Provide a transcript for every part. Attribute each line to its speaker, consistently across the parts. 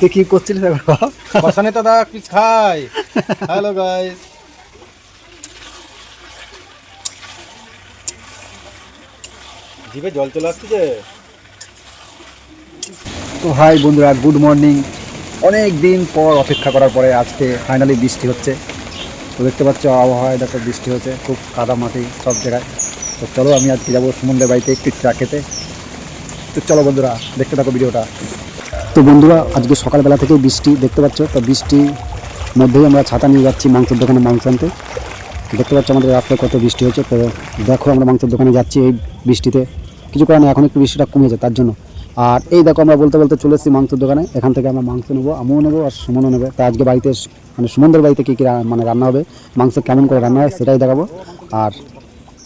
Speaker 1: তুই কি করছিলিস এখন
Speaker 2: বসানে দাদা পিস খাই। হ্যালো গাইস জিভে জল চলে আসছে যে।
Speaker 1: তো হাই বন্ধুরা গুড মর্নিং অনেক দিন পর অপেক্ষা করার পরে আজকে ফাইনালি বৃষ্টি হচ্ছে। তো দেখতে পাচ্ছ, আবহাওয়ায় দেখো বৃষ্টি হচ্ছে, খুব কাদা মাটি সব জায়গায়। তো চলো আমি আজকে যাব সুমনদের বাড়িতে একটু চা খেতে। তো চলো বন্ধুরা, দেখতে থাকো ভিডিওটা। তো বন্ধুরা, আজকে সকালবেলা থেকে বৃষ্টি, দেখতে পাচ্ছ? তো বৃষ্টির মধ্যেই আমরা ছাতা নিয়ে যাচ্ছি মাংসের দোকানে মাংস আনতে। দেখতে পাচ্ছ আমাদের রাস্তায় কত বৃষ্টি হচ্ছে। তো দেখো আমরা মাংসের দোকানে যাচ্ছি এই বৃষ্টিতে। কিছু করে না এখন একটু বৃষ্টিটা কমেছে তার জন্য। আর এই দেখো আমরা বলতে বলতে চলে এসেছি মাংসের দোকানে। এখান থেকে আমরা মাংস নেব, আমিও নেব আর সুমনও নেবে। তা আজকে বাড়িতে মানে সুমনদের বাড়িতে কী কী মানে রান্না হবে, মাংস কেমন করে রান্না হয় সেটাই দেখাবো। আর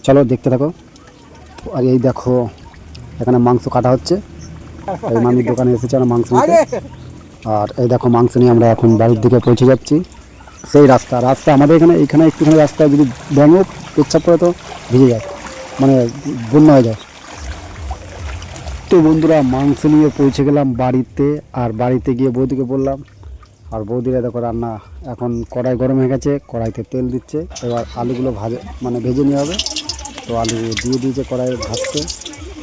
Speaker 1: চলো দেখতে থাকো। আর এই দেখো, এখানে মাংস কাটা হচ্ছে। এই মামির দোকানে এসেছে আমরা মাংস নিতে। আর এই দেখো মাংস নিয়ে আমরা এখন বাড়ির দিকে পৌঁছে যাচ্ছি। সেই রাস্তা রাস্তা আমাদের এখানে এখানে একটুখানি রাস্তা যদি ব্যাঙও পেচ্ছাপ করে তো ভিজে যায় মানে বন্যা হয়ে যায়। তো বন্ধুরা, মাংস নিয়ে পৌঁছে গেলাম বাড়িতে, আর বাড়িতে গিয়ে বৌদিকে বললাম, আর বৌদিরা দেখো রান্না এখন কড়াই গরম হয়ে গেছে, কড়াইতে তেল দিচ্ছে, এবার আলুগুলো ভাজে মানে ভেজে নেওয়া হবে। তো আলু দিয়ে দিয়েছে কড়াই ভাজতে।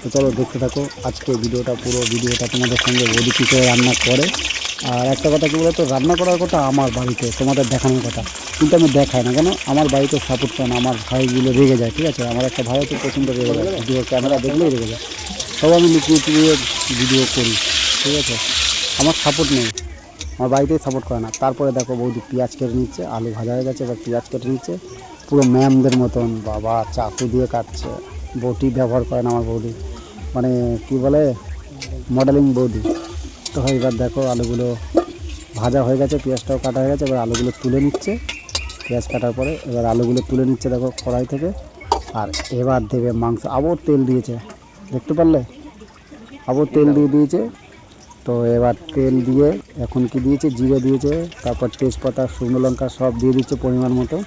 Speaker 1: তো চলো দেখতে থাকো, আজকে ভিডিওটা পুরো, ভিডিওটা তোমাদের সঙ্গে বৌদি কী করে রান্না করে। আর একটা কথা কী বলতো, রান্না করার কথা আমার বাড়িতে, তোমাদের দেখানোর কথা। কিন্তু আমি দেখাই না, কেন? আমার বাড়িতে সাপোর্ট করে না, আমার ভাইগুলো রেগে যায়, ঠিক আছে? আমার একটা ভাই হচ্ছে প্রচণ্ড রেগে যায় ভিডিও ক্যামেরা দেখলেই রেগে যায়। সব আমি লুকিয়ে ভিডিও করি, ঠিক আছে? আমার সাপোর্ট নেই। আমার বাড়িতেই সাপোর্ট করে না। তারপরে দেখো বৌদি পেঁয়াজ কেটে নিচ্ছে, আলু ভাজা হয়ে গেছে, এবার পেঁয়াজ কেটে নিচ্ছে। পুরো ম্যামদের মতন বাবা চাকু দিয়ে কাটছে। বটি ব্যবহার করে না আমার বৌদি। মানে কি বলে? মডেলিং বৌদি। তো এবার দেখো আলুগুলো ভাজা হয়ে গেছে, পেঁয়াজটাও কাটা হয়ে গেছে, এবার আলুগুলো তুলে নিচ্ছে। পেঁয়াজ কাটার পরে এবার আলুগুলো তুলে নিচ্ছে দেখো কড়াই থেকে। আর এবার দেবে মাংস। আবার তেল দিয়েছে। দেখতে পারলে? আবার তেল দিয়ে দিয়েছে। তো এবার তেল দিয়ে এখন কি দিয়েছে? জিরে দিয়েছে, তারপর তেজপাতা, শুকনো লঙ্কা সব দিয়ে দিচ্ছে পরিমাণ মতো।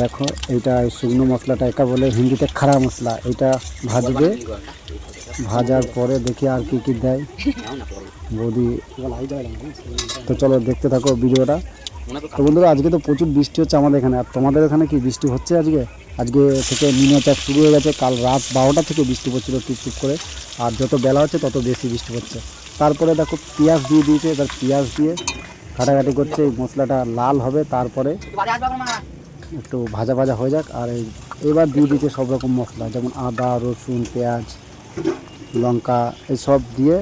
Speaker 1: দেখো, এইটা এই শুকনো মশলাটা একা বলে হিন্দিতে খাড়া মশলা। এটা ভাজবে। ভাজার পরে দেখি আর কি কি দেয়। বৌদি, তো চলো দেখতে থাকো ভিডিওটা। তো বন্ধুরা, আজকে তো প্রচুর বৃষ্টি হচ্ছে আমাদের এখানে। আর তোমাদের এখানে কি বৃষ্টি হচ্ছে আজকে? আজকে থেকে মিনো চাষ শুরু হয়ে গেছে, কাল রাত বারোটা থেকে বৃষ্টি পড়ছিল টুকটুক করে। আর যত বেলা হচ্ছে তত বেশি বৃষ্টি পড়ছে। তারপরে দেখো পেঁয়াজ দিয়ে দিয়েছে, এবার পেঁয়াজ দিয়ে ঘাটাঘাটি করছে, এই মশলাটা লাল হবে, তারপরে একটু ভাজা ভাজা হয়ে যাক, আর এবার দিয়ে দিয়েছে সব রকম মশলা, যেমন আদা, রসুন, পেঁয়াজ, লঙ্কা এইসব দিয়ে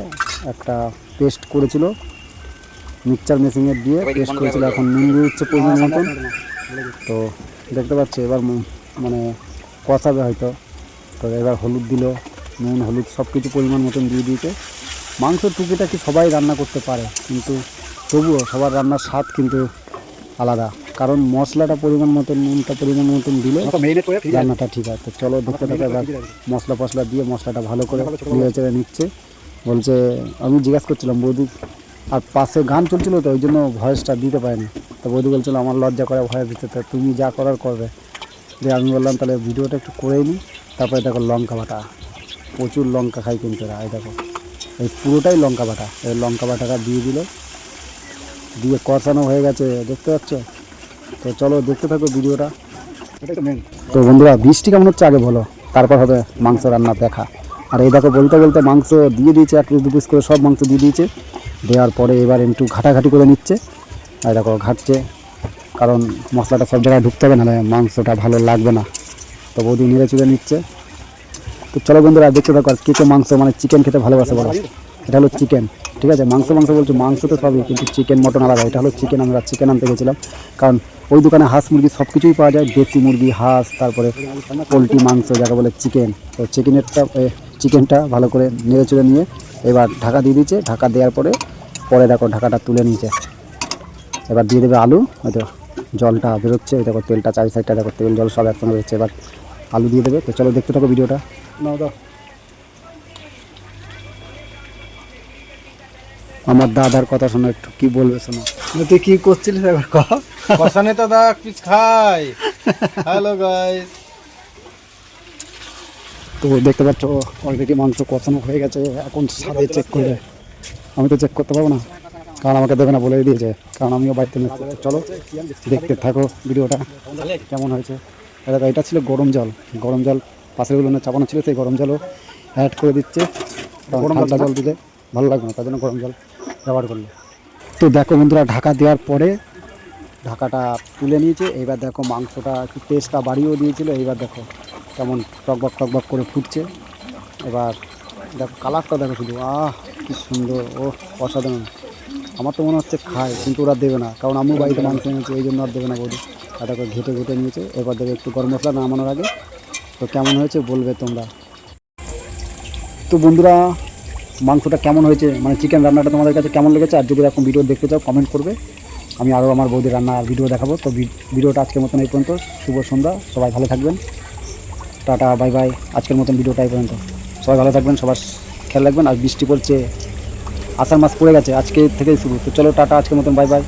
Speaker 1: একটা পেস্ট করেছিল। মিক্সচার মেশিনে দিয়ে পেস্ট করেছিল, এখন নুন দিয়ে দিচ্ছে পরিমাণ মতন। তো দেখতে পাচ্ছি, এবার মানে কষাবে হয়তো। তো এবার হলুদ দিল নুন হলুদ সব কিছু পরিমাণ মতন দিয়ে দিয়েছে। মাংস টুকিটা কি সবাই রান্না করতে পারে কিন্তু তবুও সবার রান্নার স্বাদ কিন্তু আলাদা। কারণ মশলাটা পরিমাণ মতন নুনটা পরিমাণ মতন দিলে রান্নাটা ঠিক আছে। চলো দেখতে থাকো এবার মশলা ফসলা দিয়ে মশলাটা ভালো করে নেড়ে চেড়ে নিচ্ছে। বলছে আমি জিজ্ঞাসা করছিলাম বৌদি আর পাশে গান চলছিল তো ওই জন্য ভয়েসটা দিতে পারিনি। তো বৌদি বলছিল আমার লজ্জা করে ভয়েস দিতে তো তুমি যা করার করবে। যে আমি বললাম, তাহলে ভিডিওটা একটু করে নিই তারপরে দেখো লঙ্কা বাটা, প্রচুর লঙ্কা খাই কিন্তু এরা, এই দেখো। এই পুরোটাই লঙ্কা বাটা, এই লঙ্কা বাটাটা দিয়ে দিল। দিয়ে কষানো হয়ে গেছে, দেখতে পাচ্ছ? তো চলো দেখতে থাকো ভিডিওটা। তো বন্ধুরা, বৃষ্টি কেমন হচ্ছে আগে বলো, তারপর হবে মাংস রান্না দেখা। আর এই দেখো, বলতে বলতে মাংস দিয়ে দিয়েছে, এক দু পিস করে সব মাংস দিয়ে দিয়েছে। দেওয়ার পরে এবার একটু ঘাটাঘাটি করে নিচ্ছে। আর দেখো, ঘাটছে। কারণ মশলাটা সব জায়গায় ঢুকতে হবে, নাহলে মাংসটা ভালো লাগবে না। তো বৌদি নেড়ে চুড়ে নিচ্ছে। তো চলো বন্ধুরা, দেখতে থাকো আর কে কে মাংস মানে চিকেন খেতে ভালোবাসে বলো। এটা হলো চিকেন ঠিক আছে? মাংস মাংস বলছো, মাংস তো সবই, কিন্তু চিকেন মটন আলাদা। এটা হলো চিকেন আমরা চিকেন আনতে গেছিলাম। কারণ ওই দোকানে হাঁস মুরগি সব কিছুই পাওয়া যায়, দেশি মুরগি, হাঁস, তারপরে পোলট্রি, মাংস, যাকে বলে চিকেন তো চিকেনেরটা চিকেনটা ভালো করে নেড়ে চড়ে নিয়ে এবার ঢাকা দিয়ে দিচ্ছে ঢাকা দেওয়ার পরে পরে দেখো ঢাকাটা তুলে নিয়েছে। এবার দিয়ে দেবে আলু, হয়তো জলটা বেরোচ্ছে দেখো তেলটা চারি সাইডটা দেখো তেল জল সব একসঙ্গে বেরোচ্ছে। এবার আলু দিয়ে দেবে তো চলো দেখতে থাকো ভিডিওটা। নাও দাও। আমার দাদার কথা শোনো একটু কি বলবে শোনো? তুই কি করছিলিস এবার ক
Speaker 2: কষানে তো দা পিস খাই। হ্যালো গাইস
Speaker 1: তো দেখতে পাচ্ছ অলরেডি মাংস কষানো হয়ে গেছে এখন সাদে চেক করবে আমি তো চেক করতে পারব না। কারণ আমাকে দেবে না বলে দিয়েছে। কারণ আমিও বাড়িতে চলো দেখতে থাকো ভিডিওটা কেমন হয়েছে। এটা এটা ছিল গরম জল। গরম জল পাশেরগুলো চাপানো ছিল সেই গরম জলও অ্যাড করে দিচ্ছে। ঠান্ডা জল দিতে ভালো লাগবে না তার জন্য গরম জল ব্যবহার করল। তো দেখো বন্ধুরা ঢাকা দেওয়ার পরে ঢাকাটা তুলে নিয়েছে। এইবার দেখো মাংসটা একটু টেস্টটা বাড়িয়েও দিয়েছিল। এইবার দেখো কেমন টকবক টকবক করে ফুটছে। এবার দেখো কালারটা দেখো শুধু। আহ কি সুন্দর। ও অসাধারণ। আমার তো মনে হচ্ছে খায়, কিন্তু ওরা দেবে না। কারণ আমিও বাড়িতে মাংস এনেছি, এই জন্য আর দেবে না বৌদি। আর করে ঘেটে ঘেটে নিয়েছে, এবার দেখো একটু গরম মশলা নামানোর আগে। তো কেমন হয়েছে বলবে তোমরা? তো বন্ধুরা, মাংসটা কেমন হয়েছে? মানে চিকেন রান্নাটা তোমাদের কাছে কেমন লেগেছে? আর যদি এরকম ভিডিও দেখতে চাও কমেন্ট করবে। আমি আরও আমার বৌদির রান্নার ভিডিও দেখাবো। তো ভিডিওটা আজকের মতন এই পর্যন্ত। শুভ সন্ধ্যা, সবাই ভালো থাকবেন। টাটা বাই বাই আজকের মতন ভিডিওটা এই পর্যন্ত। সবাই ভালো থাকবেন, সবার খেয়াল রাখবেন। আর বৃষ্টি পড়ছে আষাঢ় মাস পড়ে গেছে আজকে থেকেই শুরু। তো চলো টাটা আজকের মতন বাই বাই